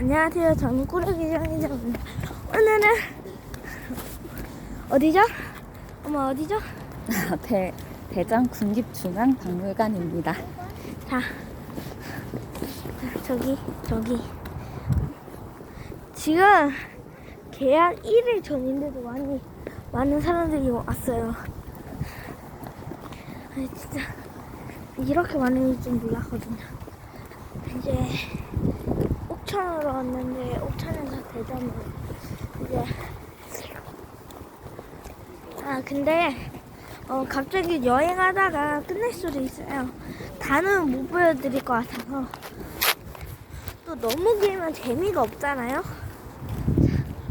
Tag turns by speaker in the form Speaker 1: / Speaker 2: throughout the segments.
Speaker 1: 안녕하세요. 저는 꾸러기 장이장입니다. 오늘은 어디죠? 어머 어디죠?
Speaker 2: 대, 대전 국립중앙박물관입니다.
Speaker 1: 자, 자, 저기 저기 지금 개학 1일 전인데도 많이 많은 사람들이 왔어요. 아 진짜 이렇게 많을 줄 몰랐거든요. 이제 옥천으로 왔는데 옥천에서 대전으로 이제 아 근데 어 갑자기 여행하다가 끝낼 수도 있어요. 다는 못 보여드릴 것 같아서 또 너무 길면 재미가 없잖아요.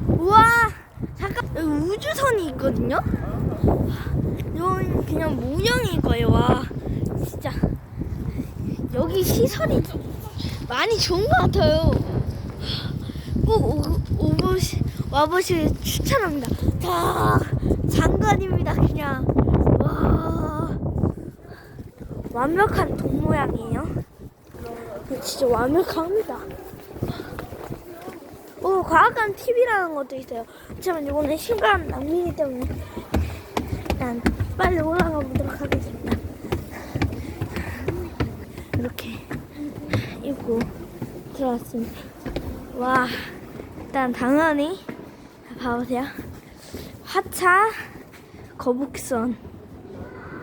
Speaker 1: 우와 잠깐 여기 우주선이 있거든요. 이건 그냥 모형일 거예요. 와 진짜 여기 시설이 많이 좋은 것 같아요. 꼭 오- 오보시 와보실 추천합니다. 자 장관입니다 그냥 와 완벽한 돈 모양이에요. 진짜 완벽합니다. 오 과학관 TV라는 것도 있어요. 하지만 이거는 시간 낭비이기 때문에 일단 빨리 올라가 보도록 하겠습니다. 이렇게 입고 들어왔습니다. 와, 일단 당연히 봐보세요. 하차, 거북선,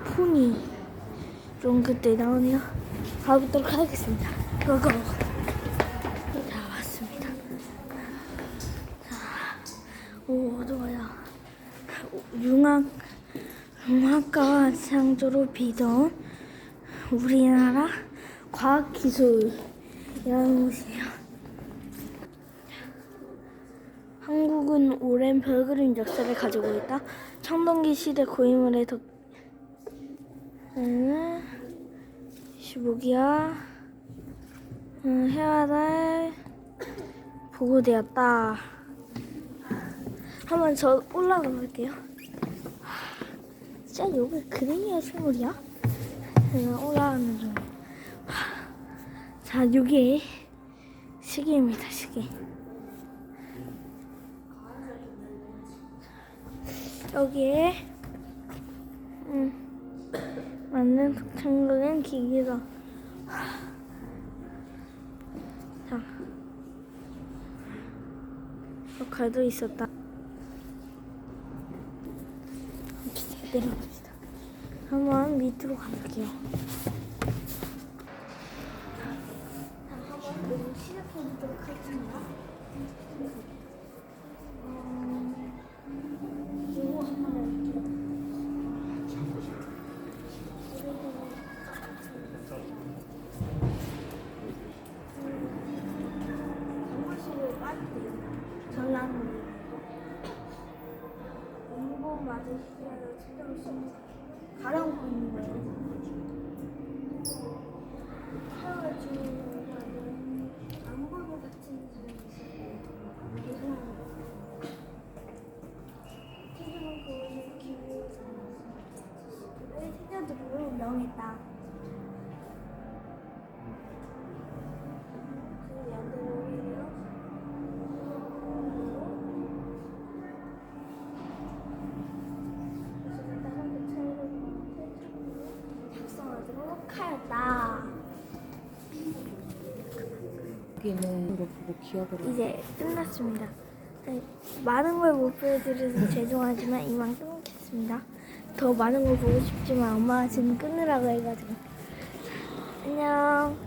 Speaker 1: 포니 이런 것들이 나오네요. 가보도록 하겠습니다. 고고. 자, 왔습니다. 자, 오, 어두워요. 융합, 융합과 창조로 비던 우리나라 과학기술 이라는 곳이에요. 한국은 오랜 별그림 역사를 가지고 있다. 청동기 시대 고인물의 덕, 음, 15기야, 음, 해와 달, 보고되었다. 한번 저 올라가 볼게요. 진짜 여기 그림이야, 실물이야? 올라가는 중. 자, 여기 시계입니다, 시계. 여기에 음, 맞는 북창적인 기기가 자. 역할도 있었다. 이렇게 내려봅시다. 한번 밑으로 가볼게요 빠지대요. 전라는 원고 맞으시면 최정신 가라앉고 있는 거예요. 하였다.
Speaker 2: 여기는 이거 보고 기억을 해.
Speaker 1: 이제 끝났습니다. 네, 많은 걸 못 보여드려서 죄송하지만 이만 끊겠습니다. 더 많은 걸 보고 싶지만 엄마가 지금 끊으라고 해가지고 안녕.